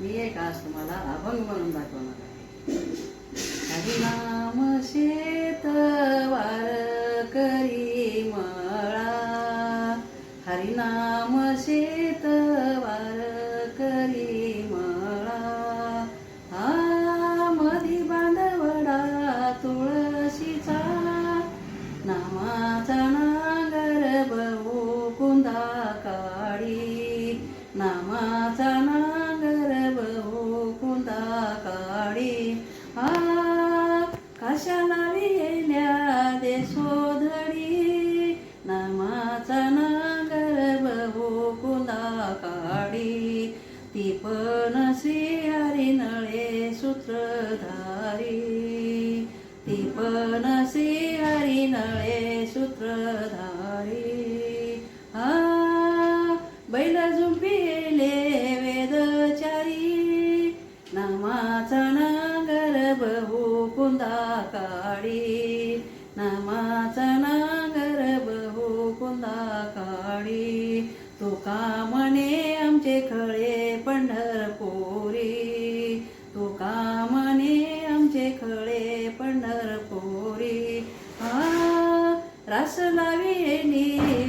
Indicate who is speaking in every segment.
Speaker 1: मी एक आज तुम्हाला अभंग म्हणून दाखवणार आहे. हरिनाम शेत वार करी मळा. हरिनाम शेत वार करी मळा. हा मधी बांधवडा तुळशीचा. नामाचा नागर बहु कुंदा. ती पण श्री हरिनळे सूत्रधारी ती पण श्री हरिनळे सूत्रधारी आ बैल झुंपिले वेदचारी नामाचा नागर बहु कुंदा काळी नामाचा नागर बहु कुंदा काळी तुका म्हणे आमचे खळे पंढरपुरी. तो म्हणे आमचे खळे पंढरपुरी? रास लावी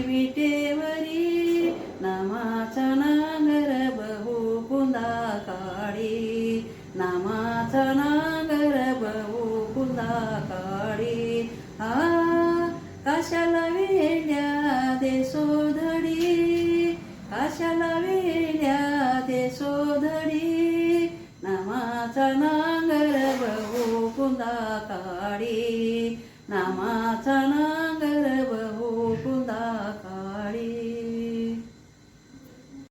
Speaker 1: विटेवरी नामाचा नागर बहु कुंदा काळी नामाचा नागर बहु कुंदा काळी देशोधडी नामाचा नागर बहु कुंदा काळी नामा